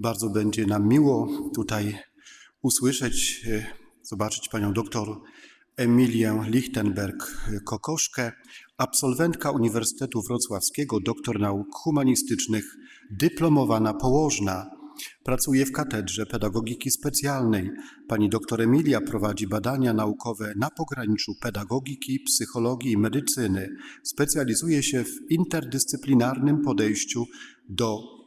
Bardzo będzie nam miło tutaj usłyszeć, e, zobaczyć panią doktor Emilię Lichtenberg-Kokoszkę, absolwentka Uniwersytetu Wrocławskiego, doktor nauk humanistycznych, dyplomowana położna. Pracuje w Katedrze Pedagogiki Specjalnej. Pani doktor Emilia prowadzi badania naukowe na pograniczu pedagogiki, psychologii i medycyny. Specjalizuje się w interdyscyplinarnym podejściu do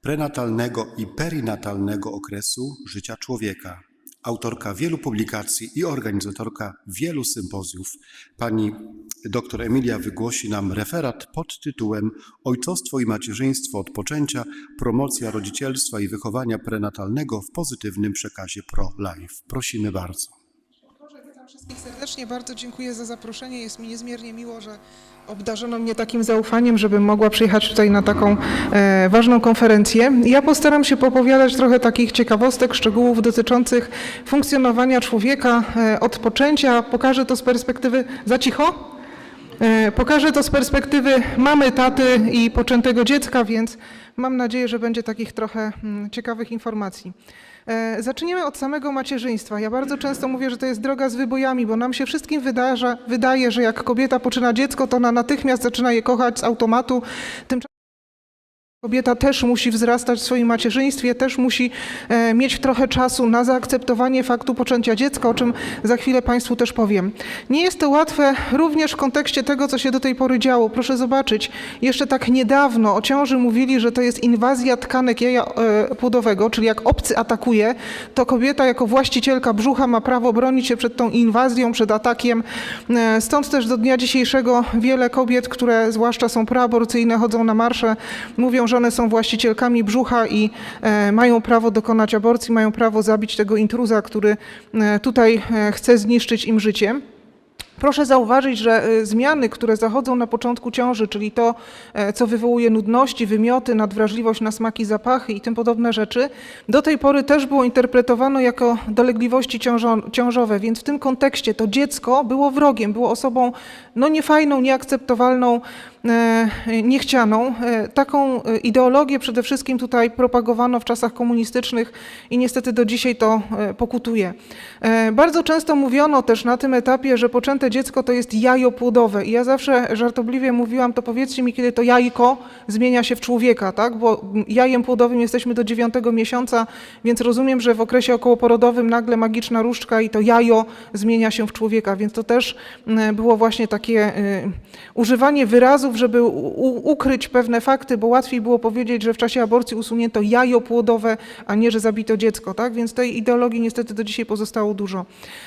prenatalnego i perinatalnego okresu życia człowieka. Autorka wielu publikacji i organizatorka wielu sympozjów. Pani dr Emilia wygłosi nam referat pod tytułem Ojcostwo i macierzyństwo od poczęcia, promocja rodzicielstwa i wychowania prenatalnego w pozytywnym przekazie pro-life. Prosimy bardzo. Wszystkich serdecznie, bardzo dziękuję za zaproszenie. Jest mi niezmiernie miło, że obdarzono mnie takim zaufaniem, żebym mogła przyjechać tutaj na taką e, ważną konferencję. Ja postaram się popowiadać trochę takich ciekawostek, szczegółów dotyczących funkcjonowania człowieka e, od poczęcia. Pokażę to z perspektywy... Za cicho? E, Pokażę to z perspektywy mamy, taty i poczętego dziecka, więc mam nadzieję, że będzie takich trochę mm, ciekawych informacji. E, Zaczniemy od samego macierzyństwa. Ja bardzo często mówię, że to jest droga z wybojami, bo nam się wszystkim wydarza, wydaje, że jak kobieta poczyna dziecko, to ona natychmiast zaczyna je kochać z automatu. Tymczasem Kobieta też musi wzrastać w swoim macierzyństwie, też musi e, mieć trochę czasu na zaakceptowanie faktu poczęcia dziecka, o czym za chwilę Państwu też powiem. Nie jest to łatwe również w kontekście tego, co się do tej pory działo. Proszę zobaczyć, jeszcze tak niedawno o ciąży mówili, że to jest inwazja tkanek jaja e, płodowego, czyli jak obcy atakuje, to kobieta jako właścicielka brzucha ma prawo bronić się przed tą inwazją, przed atakiem. E, Stąd też do dnia dzisiejszego wiele kobiet, które zwłaszcza są proaborcyjne, chodzą na marsze, mówią, że one są właścicielkami brzucha i e, mają prawo dokonać aborcji, mają prawo zabić tego intruza, który e, tutaj e, chce zniszczyć im życie. Proszę zauważyć, że zmiany, które zachodzą na początku ciąży, czyli to, co wywołuje nudności, wymioty, nadwrażliwość na smaki, zapachy i tym podobne rzeczy, do tej pory też było interpretowano jako dolegliwości ciążo- ciążowe, więc w tym kontekście to dziecko było wrogiem, było osobą no niefajną, nieakceptowalną, niechcianą. E, Taką e, ideologię przede wszystkim tutaj propagowano w czasach komunistycznych i niestety do dzisiaj to e, pokutuje. E, Bardzo często mówiono też na tym etapie, że poczęte dziecko to jest jajo płodowe i ja zawsze żartobliwie mówiłam, to powiedzcie mi, kiedy to jajko zmienia się w człowieka, tak? Bo jajem płodowym jesteśmy do dziewiątego miesiąca, więc rozumiem, że w okresie okołoporodowym nagle magiczna różdżka i to jajo zmienia się w człowieka, więc to też mm, było właśnie takie używanie wyrazów, żeby u, u, ukryć pewne fakty, bo łatwiej było powiedzieć, że w czasie aborcji usunięto jajo płodowe, a nie, że zabito dziecko, tak? Więc tej ideologii niestety do dzisiaj pozostało dużo.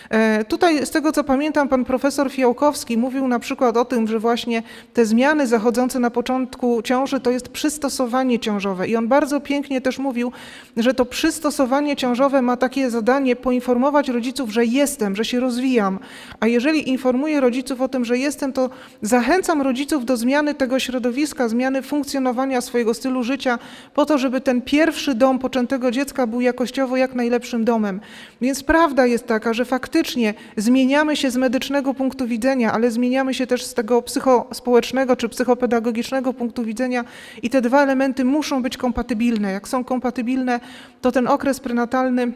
E, Tutaj z tego co pamiętam, pan profesor Fiałkowski mówił na przykład o tym, że właśnie te zmiany zachodzące na początku ciąży to jest przystosowanie ciążowe i on bardzo pięknie też mówił, że to przystosowanie ciążowe ma takie zadanie poinformować rodziców, że jestem, że się rozwijam, a jeżeli informuję rodziców o tym, że jestem, to zachęcam rodziców do zmiany tego środowiska, zmiany funkcjonowania swojego stylu życia po to, żeby ten pierwszy dom poczętego dziecka był jakościowo jak najlepszym domem. Więc prawda jest taka, że faktycznie zmieniamy się z medycznego punktu widzenia, ale zmieniamy się też z tego psychospołecznego czy psychopedagogicznego punktu widzenia i te dwa elementy muszą być kompatybilne. Jak są kompatybilne, to ten okres prenatalny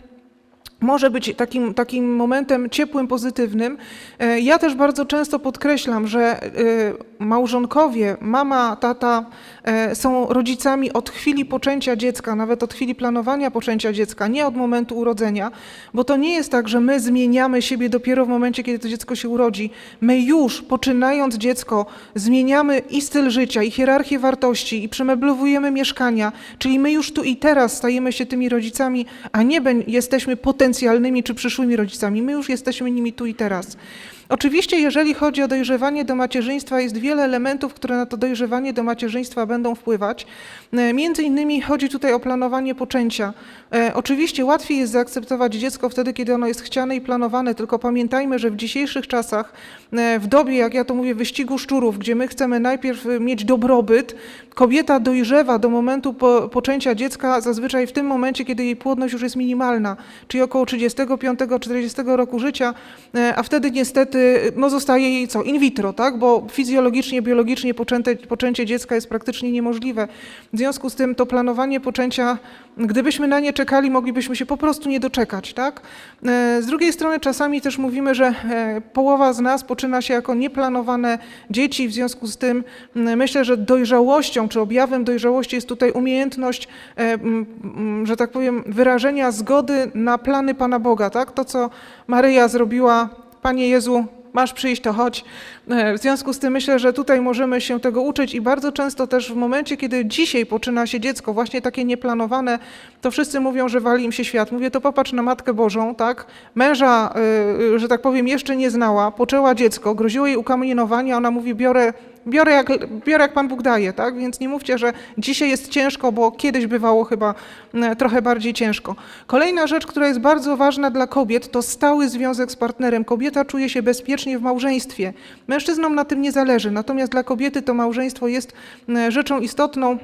może być takim, takim momentem ciepłym, pozytywnym. E, Ja też bardzo często podkreślam, że e, małżonkowie, mama, tata e, są rodzicami od chwili poczęcia dziecka, nawet od chwili planowania poczęcia dziecka, nie od momentu urodzenia, bo to nie jest tak, że my zmieniamy siebie dopiero w momencie, kiedy to dziecko się urodzi. My już, poczynając dziecko, zmieniamy i styl życia, i hierarchię wartości, i przemeblowujemy mieszkania, czyli my już tu i teraz stajemy się tymi rodzicami, a nie jesteśmy potencjalnymi czy przyszłymi rodzicami. My już jesteśmy nimi tu i teraz. Oczywiście, jeżeli chodzi o dojrzewanie do macierzyństwa, jest wiele elementów, które na to dojrzewanie do macierzyństwa będą wpływać. E, Między innymi chodzi tutaj o planowanie poczęcia. E, Oczywiście łatwiej jest zaakceptować dziecko wtedy, kiedy ono jest chciane i planowane, tylko pamiętajmy, że w dzisiejszych czasach, e, w dobie, jak ja to mówię, wyścigu szczurów, gdzie my chcemy najpierw mieć dobrobyt, kobieta dojrzewa do momentu po, poczęcia dziecka zazwyczaj w tym momencie, kiedy jej płodność już jest minimalna, czyli około 35-40 roku życia, a wtedy niestety niestety no, zostaje jej co? In vitro, tak? Bo fizjologicznie, biologicznie poczęte, poczęcie dziecka jest praktycznie niemożliwe. W związku z tym to planowanie poczęcia, gdybyśmy na nie czekali, moglibyśmy się po prostu nie doczekać, tak? E, Z drugiej strony czasami też mówimy, że e, połowa z nas poczyna się jako nieplanowane dzieci, w związku z tym myślę, że dojrzałością czy objawem dojrzałości jest tutaj umiejętność, e, że tak powiem, wyrażenia zgody na plany Pana Boga, tak? To, co Maryja zrobiła, Panie Jezu, masz przyjść, to chodź. E, W związku z tym myślę, że tutaj możemy się tego uczyć i bardzo często też w momencie, kiedy dzisiaj poczyna się dziecko, właśnie takie nieplanowane, to wszyscy mówią, że wali im się świat. Mówię, to popatrz na Matkę Bożą, tak? Męża, y, że tak powiem, jeszcze nie znała, poczęła dziecko, groziło jej ukamienowanie, ona mówi, biorę biorę jak, biorę jak Pan Bóg daje, tak? Więc nie mówcie, że dzisiaj jest ciężko, bo kiedyś bywało chyba e, trochę bardziej ciężko. Kolejna rzecz, która jest bardzo ważna dla kobiet, to stały związek z partnerem. Kobieta czuje się w małżeństwie. Mężczyznom na tym nie zależy, natomiast dla kobiety to małżeństwo jest e, rzeczą istotną.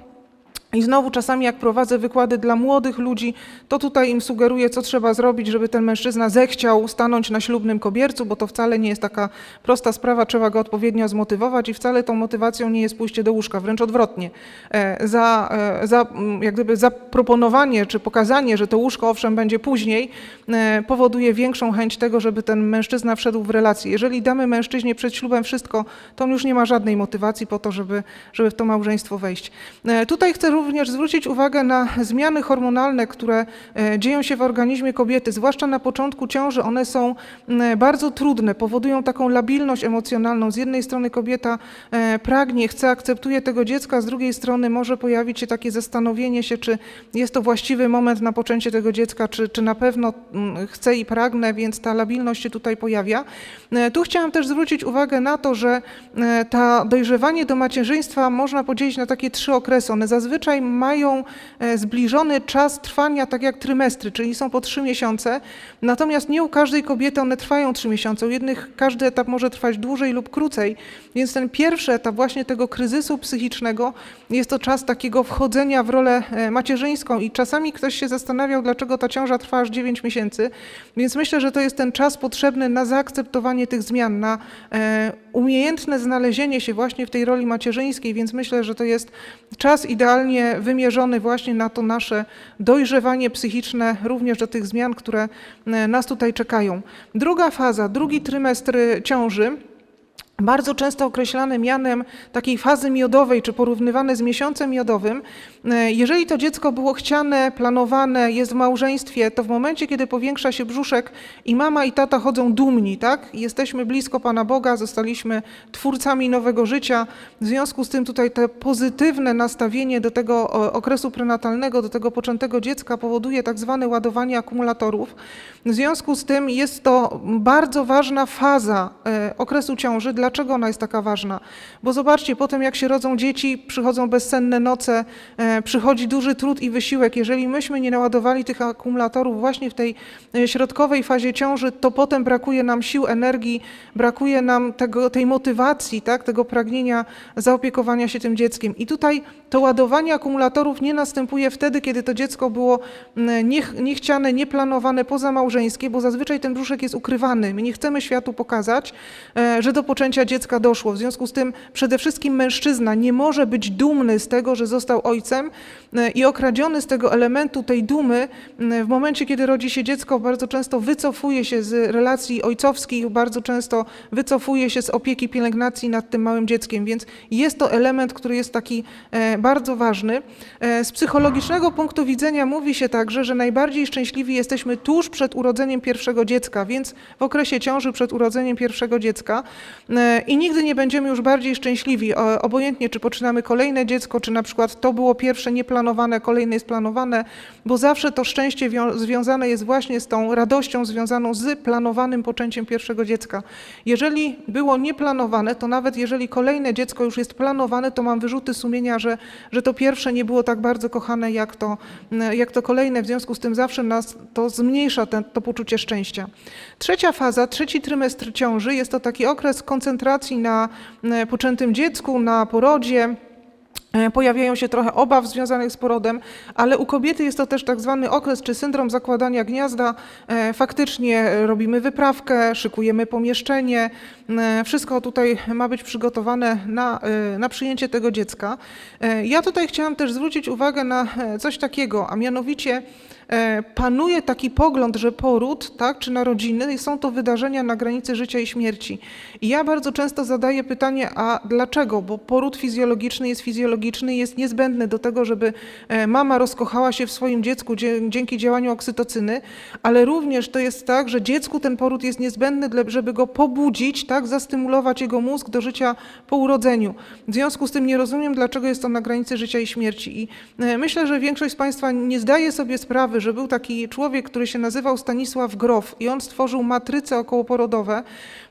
I znowu czasami jak prowadzę wykłady dla młodych ludzi, to tutaj im sugeruję, co trzeba zrobić, żeby ten mężczyzna zechciał stanąć na ślubnym kobiercu, bo to wcale nie jest taka prosta sprawa, trzeba go odpowiednio zmotywować i wcale tą motywacją nie jest pójście do łóżka, wręcz odwrotnie. E, Za, e, za mm, jak gdyby zaproponowanie czy pokazanie, że to łóżko owszem będzie później, e, powoduje większą chęć tego, żeby ten mężczyzna wszedł w relację. Jeżeli damy mężczyźnie przed ślubem wszystko, to on już nie ma żadnej motywacji po to, żeby, żeby w to małżeństwo wejść. Tutaj chcę również zwrócić uwagę na zmiany hormonalne, które e, dzieją się w organizmie kobiety, zwłaszcza na początku ciąży. One są bardzo trudne, powodują taką labilność emocjonalną. Z jednej strony kobieta e, pragnie, chce, akceptuje tego dziecka, z drugiej strony może pojawić się takie zastanowienie się, czy jest to właściwy moment na poczęcie tego dziecka, czy, czy na pewno chcę i pragnę, więc ta labilność się tutaj pojawia. E, Tu chciałam też zwrócić uwagę na to, że ta dojrzewanie do macierzyństwa można podzielić na takie trzy okresy. One zazwyczaj mają e, zbliżony czas trwania, tak jak trymestry, czyli są po trzy miesiące. Natomiast nie u każdej kobiety one trwają trzy miesiące. U jednych każdy etap może trwać dłużej lub krócej. Więc ten pierwszy etap właśnie tego kryzysu psychicznego jest to czas takiego wchodzenia w rolę e, macierzyńską. I czasami ktoś się zastanawiał, dlaczego ta ciąża trwa aż 9 miesięcy. Więc myślę, że to jest ten czas potrzebny na zaakceptowanie tych zmian, na e, umiejętne znalezienie się właśnie w tej roli macierzyńskiej, więc myślę, że to jest czas idealnie wymierzony właśnie na to nasze dojrzewanie psychiczne, również do tych zmian, które e, nas tutaj czekają. Druga faza, drugi trymestr ciąży, bardzo często określane mianem takiej fazy miodowej, czy porównywane z miesiącem miodowym. E, Jeżeli to dziecko było chciane, planowane, jest w małżeństwie, to w momencie, kiedy powiększa się brzuszek i mama i tata chodzą dumni, tak? Jesteśmy blisko Pana Boga, zostaliśmy twórcami nowego życia. W związku z tym tutaj te pozytywne nastawienie do tego o, okresu prenatalnego, do tego poczętego dziecka powoduje tak zwane ładowanie akumulatorów. W związku z tym jest to bardzo ważna faza e, okresu ciąży. Dlaczego ona jest taka ważna? Bo zobaczcie, potem jak się rodzą dzieci, przychodzą bezsenne noce, e, przychodzi duży trud i wysiłek. Jeżeli myśmy nie naładowali tych akumulatorów właśnie w tej e, środkowej fazie ciąży, to potem brakuje nam sił, energii, brakuje nam tego, tej motywacji, tak, tego pragnienia zaopiekowania się tym dzieckiem. I tutaj to ładowanie akumulatorów nie następuje wtedy, kiedy to dziecko było niech, niechciane, nieplanowane, pozamałżeńskie, bo zazwyczaj ten brzuszek jest ukrywany. My nie chcemy światu pokazać, e, że do poczęcia dziecka doszło. W związku z tym przede wszystkim mężczyzna nie może być dumny z tego, że został ojcem e, i okradziony z tego elementu tej dumy w momencie, kiedy rodzi się dziecko, bardzo często wycofuje się z relacji ojcowskich, bardzo często wycofuje się z opieki, pielęgnacji nad tym małym dzieckiem, więc jest to element, który jest taki e, bardzo ważny. E, Z psychologicznego punktu widzenia mówi się także, że najbardziej szczęśliwi jesteśmy tuż przed urodzeniem pierwszego dziecka, więc w okresie ciąży przed urodzeniem pierwszego dziecka i nigdy nie będziemy już bardziej szczęśliwi, o- obojętnie czy poczynamy kolejne dziecko, czy na przykład to było pierwsze nieplanowane, kolejne jest planowane, bo zawsze to szczęście wią- związane jest właśnie z tą radością związaną z planowanym poczęciem pierwszego dziecka. Jeżeli było nieplanowane, to nawet jeżeli kolejne dziecko już jest planowane, to mam wyrzuty sumienia, że, że to pierwsze nie było tak bardzo kochane jak to, jak to kolejne, w związku z tym zawsze nas to zmniejsza ten, to poczucie szczęścia. Trzecia faza, trzeci trymestr ciąży, jest to taki okres koncentracji na e, poczętym dziecku, na porodzie. E, Pojawiają się trochę obaw związanych z porodem, ale u kobiety jest to też tak zwany okres czy syndrom zakładania gniazda. E, Faktycznie robimy wyprawkę, szykujemy pomieszczenie. Wszystko tutaj ma być przygotowane na, na przyjęcie tego dziecka. Ja tutaj chciałam też zwrócić uwagę na coś takiego, a mianowicie panuje taki pogląd, że poród, tak, czy narodziny są to wydarzenia na granicy życia i śmierci. I ja bardzo często zadaję pytanie, a dlaczego? Bo poród fizjologiczny jest fizjologiczny, jest niezbędny do tego, żeby e, mama rozkochała się w swoim dziecku dzie- dzięki działaniu oksytocyny, ale również to jest tak, że dziecku ten poród jest niezbędny, żeby go pobudzić, tak, zastymulować jego mózg do życia po urodzeniu. W związku z tym nie rozumiem, dlaczego jest to na granicy życia i śmierci. I e, myślę, że większość z Państwa nie zdaje sobie sprawy, że był taki człowiek, który się nazywał Stanisław Grof i on stworzył matryce okołoporodowe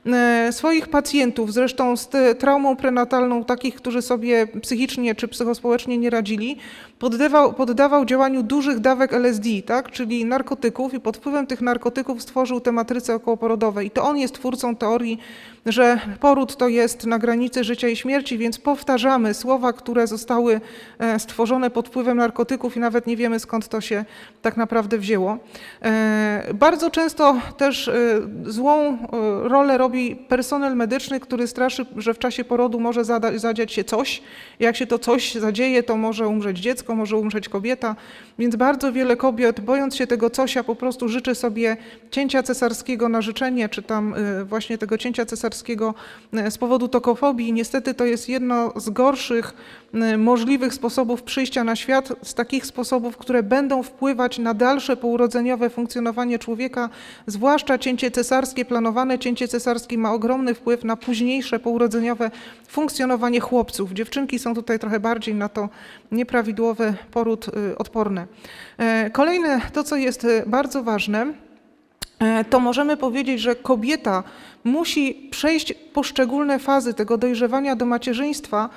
e, swoich pacjentów, zresztą z traumą prenatalną takich, którzy sobie psychicznie czy psychospołecznie nie radzili, poddawał, poddawał działaniu dużych dawek LSD, tak, czyli narkotyków i pod wpływem tych narkotyków stworzył te matryce okołoporodowe. I to on jest twórcą teorii, że poród to jest na granicy życia i śmierci, więc powtarzamy słowa, które zostały e, stworzone pod wpływem narkotyków i nawet nie wiemy skąd to się tak naprawdę wzięło. E, Bardzo często też e, złą e, rolę robi personel medyczny, który straszy, że w czasie porodu może zadziać się coś. Jak się to coś zadzieje, to może umrzeć dziecko, może umrzeć kobieta, więc bardzo wiele kobiet, bojąc się tego cosia, po prostu życzy sobie cięcia cesarskiego na życzenie, czy tam właśnie tego cięcia cesarskiego z powodu tokofobii. Niestety to jest jedno z gorszych możliwych sposobów przyjścia na świat, z takich sposobów, które będą wpływać na dalsze pourodzeniowe funkcjonowanie człowieka, zwłaszcza cięcie cesarskie, planowane cięcie cesarskie ma ogromny wpływ na późniejsze pourodzeniowe funkcjonowanie chłopców. Dziewczynki są tutaj trochę bardziej na to nieprawidłowy poród y, odporne. E, Kolejne, to co jest y, bardzo ważne, e, to możemy powiedzieć, że kobieta musi przejść poszczególne fazy tego dojrzewania do macierzyństwa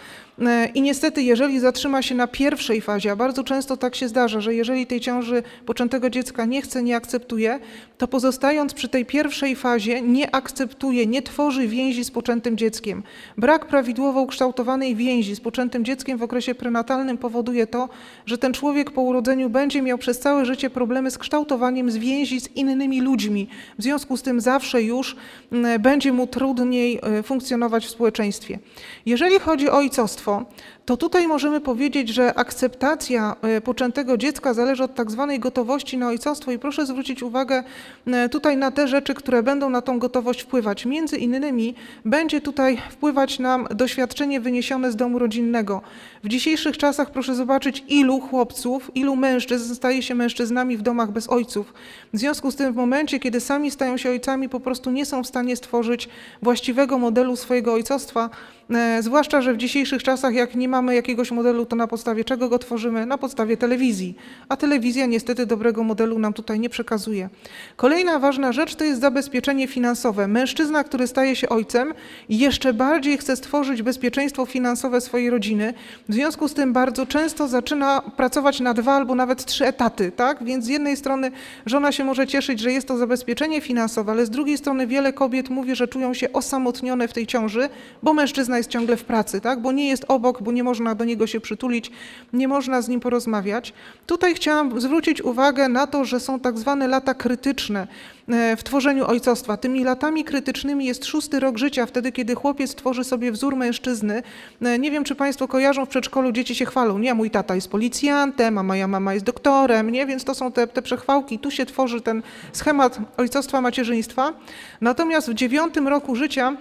i niestety, jeżeli zatrzyma się na pierwszej fazie, a bardzo często tak się zdarza, że jeżeli tej ciąży poczętego dziecka nie chce, nie akceptuje, to pozostając przy tej pierwszej fazie nie akceptuje, nie tworzy więzi z poczętym dzieckiem. Brak prawidłowo ukształtowanej więzi z poczętym dzieckiem w okresie prenatalnym powoduje to, że ten człowiek po urodzeniu będzie miał przez całe życie problemy z kształtowaniem więzi z innymi ludźmi. W związku z tym zawsze już mm, będzie mu trudniej e, funkcjonować w społeczeństwie. Jeżeli chodzi o ojcostwo, państwo to tutaj możemy powiedzieć, że akceptacja e, poczętego dziecka zależy od tak zwanej gotowości na ojcostwo i proszę zwrócić uwagę e, tutaj na te rzeczy, które będą na tą gotowość wpływać. Między innymi będzie tutaj wpływać nam doświadczenie wyniesione z domu rodzinnego. W dzisiejszych czasach proszę zobaczyć, ilu chłopców, ilu mężczyzn staje się mężczyznami w domach bez ojców. W związku z tym w momencie, kiedy sami stają się ojcami, po prostu nie są w stanie stworzyć właściwego modelu swojego ojcostwa, E, Zwłaszcza, że w dzisiejszych czasach, jak nie mamy jakiegoś modelu, to na podstawie czego go tworzymy? Na podstawie telewizji. A telewizja niestety dobrego modelu nam tutaj nie przekazuje. Kolejna ważna rzecz to jest zabezpieczenie finansowe. Mężczyzna, który staje się ojcem, jeszcze bardziej chce stworzyć bezpieczeństwo finansowe swojej rodziny. W związku z tym bardzo często zaczyna pracować na dwa albo nawet trzy etaty, tak? Więc z jednej strony żona się może cieszyć, że jest to zabezpieczenie finansowe, ale z drugiej strony wiele kobiet mówi, że czują się osamotnione w tej ciąży, bo mężczyzna jest ciągle w pracy, tak? Bo nie jest obok, bo nie można do niego się przytulić, nie można z nim porozmawiać. Tutaj chciałam zwrócić uwagę na to, że są tak zwane lata krytyczne e, w tworzeniu ojcostwa. Tymi latami krytycznymi jest szósty rok życia, wtedy kiedy chłopiec tworzy sobie wzór mężczyzny. E, Nie wiem, czy Państwo kojarzą, w przedszkolu dzieci się chwalą. Nie, mój tata jest policjantem, a moja mama jest doktorem, nie? Więc to są te, te przechwałki. Tu się tworzy ten schemat ojcostwa, macierzyństwa. Natomiast w dziewiątym roku życia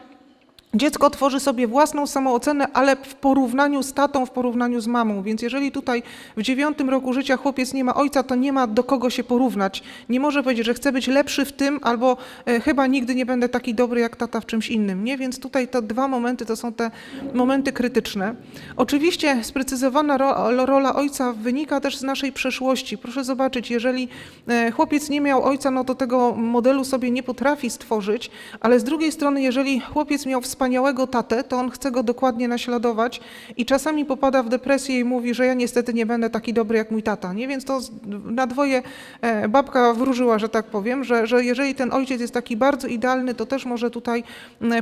Dziecko tworzy sobie własną samoocenę, ale w porównaniu z tatą, w porównaniu z mamą. Więc jeżeli tutaj w dziewiątym roku życia chłopiec nie ma ojca, to nie ma do kogo się porównać. Nie może powiedzieć, że chce być lepszy w tym, albo e, chyba nigdy nie będę taki dobry jak tata w czymś innym. Nie? Więc tutaj te dwa momenty to są te momenty krytyczne. Oczywiście sprecyzowana ro, rola ojca wynika też z naszej przeszłości. Proszę zobaczyć, jeżeli e, chłopiec nie miał ojca, no to tego modelu sobie nie potrafi stworzyć, ale z drugiej strony, jeżeli chłopiec miał wsparcie, wspaniałego tatę, to on chce go dokładnie naśladować i czasami popada w depresję i mówi, że ja niestety nie będę taki dobry jak mój tata, nie? Więc to na dwoje e, babka wróżyła, że tak powiem, że, że jeżeli ten ojciec jest taki bardzo idealny, to też może tutaj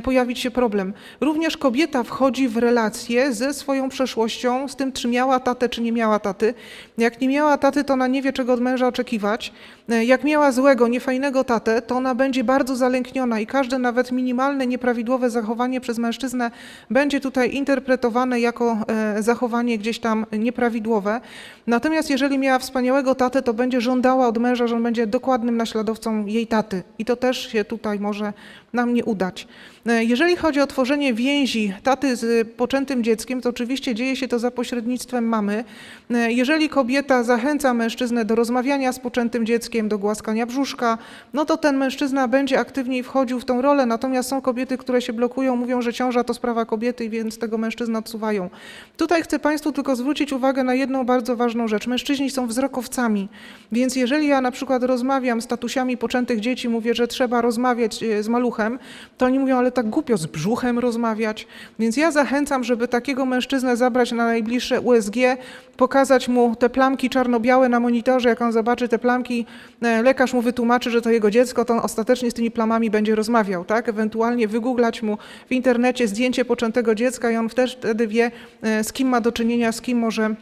pojawić się problem. Również kobieta wchodzi w relacje ze swoją przeszłością, z tym, czy miała tatę, czy nie miała taty. Jak nie miała taty, to ona nie wie, czego od męża oczekiwać. E, Jak miała złego, niefajnego tatę, to ona będzie bardzo zalękniona i każde nawet minimalne, nieprawidłowe zachowanie przez mężczyznę będzie tutaj interpretowane jako e, zachowanie gdzieś tam nieprawidłowe. Natomiast jeżeli miała wspaniałego tatę, to będzie żądała od męża, że on będzie dokładnym naśladowcą jej taty. I to też się tutaj może nam nie udać. E, Jeżeli chodzi o tworzenie więzi taty z poczętym dzieckiem, to oczywiście dzieje się to za pośrednictwem mamy. E, Jeżeli kobieta zachęca mężczyznę do rozmawiania z poczętym dzieckiem, do głaskania brzuszka, no to ten mężczyzna będzie aktywniej wchodził w tą rolę. Natomiast są kobiety, które się blokują, mówią, że ciąża to sprawa kobiety, więc tego mężczyznę odsuwają. Tutaj chcę Państwu tylko zwrócić uwagę na jedną bardzo ważną rzecz. Mężczyźni są wzrokowcami, więc jeżeli ja na przykład rozmawiam z tatusiami poczętych dzieci, mówię, że trzeba rozmawiać e, z maluchem, to oni mówią, ale tak głupio z brzuchem rozmawiać. Więc ja zachęcam, żeby takiego mężczyznę zabrać na najbliższe USG, pokazać mu te plamki czarno-białe na monitorze, jak on zobaczy te plamki, e, lekarz mu wytłumaczy, że to jego dziecko, to on ostatecznie z tymi plamami będzie rozmawiał, tak? Ewentualnie wygooglać mu w internecie zdjęcie poczętego dziecka i on też wtedy wie, e, z kim ma do czynienia, z kim może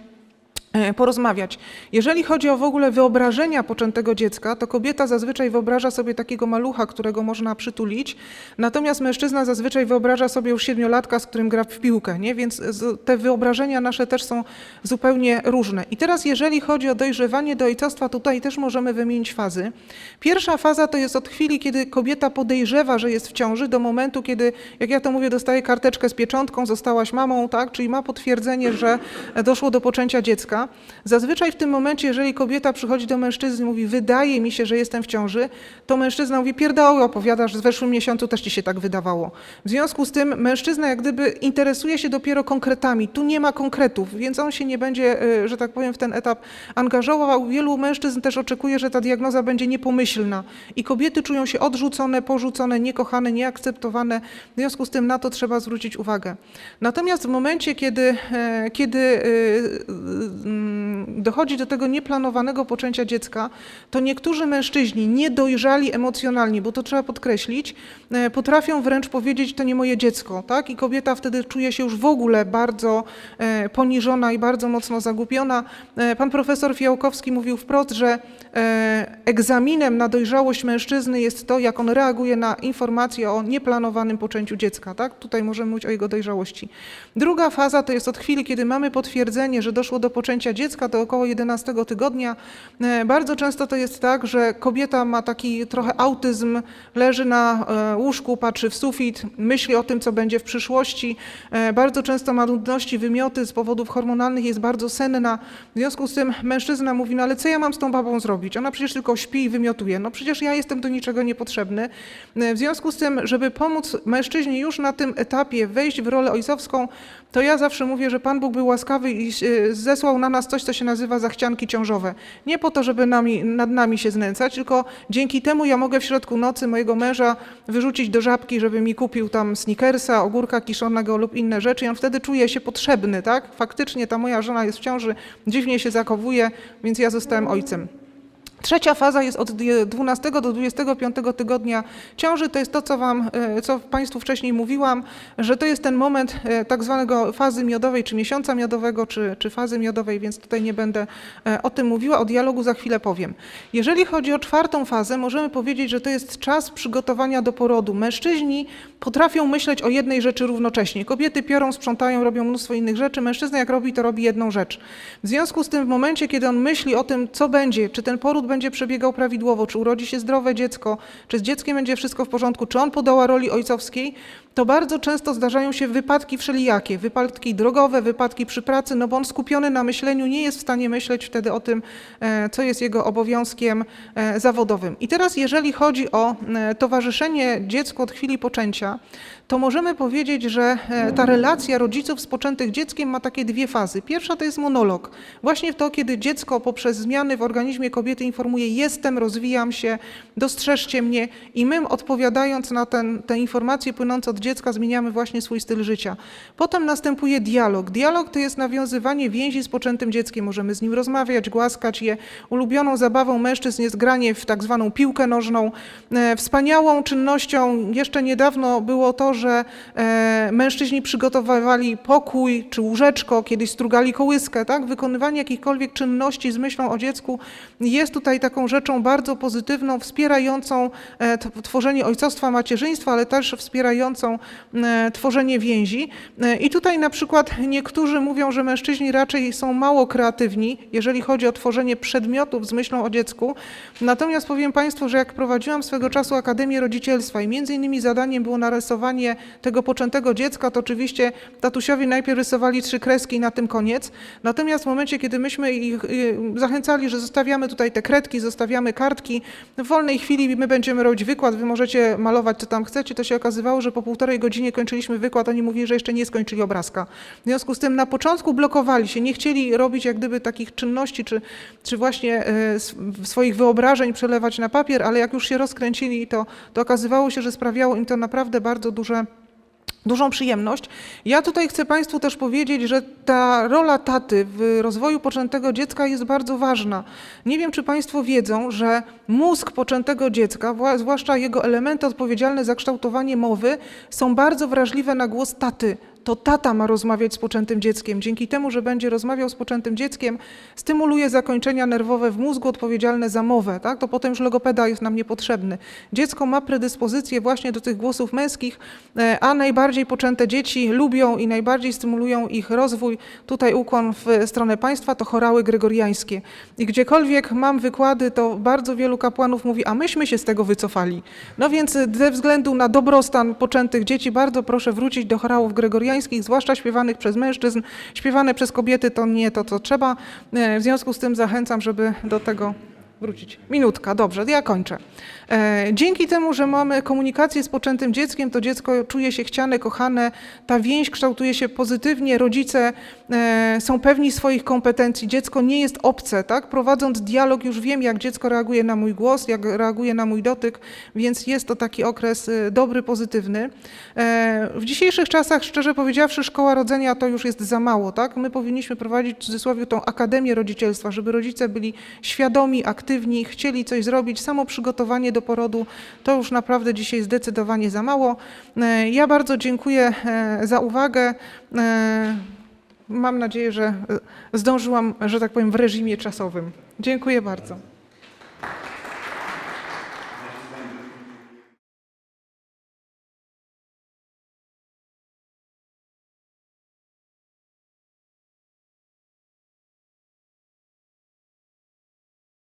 porozmawiać. Jeżeli chodzi o w ogóle wyobrażenia poczętego dziecka, to kobieta zazwyczaj wyobraża sobie takiego malucha, którego można przytulić, natomiast mężczyzna zazwyczaj wyobraża sobie już siedmiolatka, z którym gra w piłkę, nie? więc te wyobrażenia nasze też są zupełnie różne. I teraz jeżeli chodzi o dojrzewanie do ojcostwa, tutaj też możemy wymienić fazy. Pierwsza faza to jest od chwili, kiedy kobieta podejrzewa, że jest w ciąży, do momentu, kiedy, jak ja to mówię, dostaje karteczkę z pieczątką, zostałaś mamą, tak? czyli ma potwierdzenie, że doszło do poczęcia dziecka. Zazwyczaj w tym momencie, jeżeli kobieta przychodzi do mężczyzny i mówi, wydaje mi się, że jestem w ciąży, to mężczyzna mówi, pierdoły opowiadasz, w zeszłym miesiącu też ci się tak wydawało. W związku z tym mężczyzna jak gdyby interesuje się dopiero konkretami. Tu nie ma konkretów, więc on się nie będzie, y, że tak powiem, w ten etap angażował. Wielu mężczyzn też oczekuje, że ta diagnoza będzie niepomyślna i kobiety czują się odrzucone, porzucone, niekochane, nieakceptowane. W związku z tym na to trzeba zwrócić uwagę. Natomiast w momencie, kiedy, e, kiedy mm, dochodzi do tego nieplanowanego poczęcia dziecka, to niektórzy mężczyźni niedojrzali emocjonalnie, bo to trzeba podkreślić, e, potrafią wręcz powiedzieć, to nie moje dziecko, tak? I kobieta wtedy czuje się już w ogóle bardzo e, poniżona i bardzo mocno zagubiona. E, Pan profesor Fiałkowski mówił wprost, że egzaminem na dojrzałość mężczyzny jest to, jak on reaguje na informacje o nieplanowanym poczęciu dziecka, tak? Tutaj możemy mówić o jego dojrzałości. Druga faza to jest od chwili, kiedy mamy potwierdzenie, że doszło do poczęcia dziecka, to około 11 tygodnia. E, Bardzo często to jest tak, że kobieta ma taki trochę autyzm, leży na e, łóżku, patrzy w sufit, myśli o tym, co będzie w przyszłości. E, Bardzo często ma nudności, wymioty z powodów hormonalnych, jest bardzo senna. W związku z tym mężczyzna mówi, no ale co ja mam z tą babą zrobić? Ona przecież tylko śpi i wymiotuje. No przecież ja jestem do niczego niepotrzebny. W związku z tym, żeby pomóc mężczyźnie już na tym etapie wejść w rolę ojcowską, to ja zawsze mówię, że Pan Bóg był łaskawy i zesłał na nas coś, co się nazywa zachcianki ciążowe. Nie po to, żeby nami, nad nami się znęcać, tylko dzięki temu ja mogę w środku nocy mojego męża wyrzucić do żabki, żeby mi kupił tam snickersa, ogórka kiszonego lub inne rzeczy i on wtedy czuje się potrzebny, tak? Faktycznie ta moja żona jest w ciąży, dziwnie się zachowuje, więc ja zostałem ojcem. Trzecia faza jest od 12 do 25 tygodnia ciąży. To jest to, co Wam, e, co Państwu wcześniej mówiłam, że to jest ten moment e, tak zwanego fazy miodowej, czy miesiąca miodowego, czy, czy fazy miodowej, więc tutaj nie będę e, o tym mówiła. O dialogu za chwilę powiem. Jeżeli chodzi o czwartą fazę, możemy powiedzieć, że to jest czas przygotowania do porodu. Mężczyźni potrafią myśleć o jednej rzeczy równocześnie. Kobiety piorą, sprzątają, robią mnóstwo innych rzeczy. Mężczyzna jak robi, to robi jedną rzecz. W związku z tym w momencie, kiedy on myśli o tym, co będzie, czy ten poród będzie przebiegał prawidłowo, czy urodzi się zdrowe dziecko, czy z dzieckiem będzie wszystko w porządku, czy on podoła roli ojcowskiej, to bardzo często zdarzają się wypadki wszelijakie, wypadki drogowe, wypadki przy pracy, no bo on skupiony na myśleniu nie jest w stanie myśleć wtedy o tym, e, co jest jego obowiązkiem e, zawodowym. I teraz jeżeli chodzi o e, towarzyszenie dziecku od chwili poczęcia, to możemy powiedzieć, że ta relacja rodziców z poczętych dzieckiem ma takie dwie fazy. Pierwsza to jest monolog. Właśnie to, kiedy dziecko poprzez zmiany w organizmie kobiety informuje jestem, rozwijam się, dostrzeżcie mnie i my odpowiadając na ten, te informacje płynące od dziecka dziecka zmieniamy właśnie swój styl życia. Potem następuje dialog. Dialog to jest nawiązywanie więzi z poczętym dzieckiem. Możemy z nim rozmawiać, głaskać je. Ulubioną zabawą mężczyzn jest granie w tak zwaną piłkę nożną. E, Wspaniałą czynnością jeszcze niedawno było to, że e, mężczyźni przygotowywali pokój czy łóżeczko, kiedyś strugali kołyskę. Tak? Wykonywanie jakichkolwiek czynności z myślą o dziecku jest tutaj taką rzeczą bardzo pozytywną, wspierającą e, tworzenie ojcostwa, macierzyństwa, ale też wspierającą e, tworzenie więzi. E, I tutaj na przykład niektórzy mówią, że mężczyźni raczej są mało kreatywni, jeżeli chodzi o tworzenie przedmiotów z myślą o dziecku. Natomiast powiem Państwu, że jak prowadziłam swego czasu Akademię Rodzicielstwa i między innymi zadaniem było narysowanie tego poczętego dziecka, to oczywiście tatusiowie najpierw rysowali trzy kreski i na tym koniec. Natomiast w momencie, kiedy myśmy ich y, zachęcali, że zostawiamy tutaj te kredki, zostawiamy kartki, w wolnej chwili my będziemy robić wykład, wy możecie malować co tam chcecie, to się okazywało, że po półtorej godzinie kończyliśmy wykład, oni mówili, że jeszcze nie skończyli obrazka. W związku z tym na początku blokowali się, nie chcieli robić jak gdyby takich czynności, czy, czy właśnie e, swoich wyobrażeń przelewać na papier, ale jak już się rozkręcili, to, to okazywało się, że sprawiało im to naprawdę bardzo duże dużą przyjemność. Ja tutaj chcę Państwu też powiedzieć, że ta rola taty w rozwoju poczętego dziecka jest bardzo ważna. Nie wiem, czy Państwo wiedzą, że mózg poczętego dziecka, wła- zwłaszcza jego elementy odpowiedzialne za kształtowanie mowy, są bardzo wrażliwe na głos taty. To tata ma rozmawiać z poczętym dzieckiem. Dzięki temu, że będzie rozmawiał z poczętym dzieckiem, stymuluje zakończenia nerwowe w mózgu odpowiedzialne za mowę. Tak? To potem już logopeda jest nam niepotrzebny. Dziecko ma predyspozycję właśnie do tych głosów męskich, e, a najbardziej poczęte dzieci lubią i najbardziej stymulują ich rozwój. Tutaj ukłon w stronę państwa to chorały gregoriańskie. I gdziekolwiek mam wykłady, to bardzo wielu kapłanów mówi, a myśmy się z tego wycofali. No więc ze względu na dobrostan poczętych dzieci bardzo proszę wrócić do chorałów gregoriańskich, zwłaszcza śpiewanych przez mężczyzn. Śpiewane przez kobiety to nie to, co trzeba. E, W związku z tym zachęcam, żeby do tego wrócić. Minutka, dobrze, ja kończę. E, Dzięki temu, że mamy komunikację z poczętym dzieckiem, to dziecko czuje się chciane, kochane, ta więź kształtuje się pozytywnie, rodzice e, są pewni swoich kompetencji, dziecko nie jest obce, tak? Prowadząc dialog już wiem, jak dziecko reaguje na mój głos, jak reaguje na mój dotyk, więc jest to taki okres e, dobry, pozytywny. W dzisiejszych czasach, szczerze powiedziawszy, szkoła rodzenia to już jest za mało, tak? My powinniśmy prowadzić w cudzysłowie tą akademię rodzicielstwa, żeby rodzice byli świadomi, aktywni, chcieli coś zrobić. Samo przygotowanie do porodu to już naprawdę dzisiaj zdecydowanie za mało. E, Ja bardzo dziękuję e, za uwagę. E, Mam nadzieję, że zdążyłam, że tak powiem, w reżimie czasowym. Dziękuję bardzo.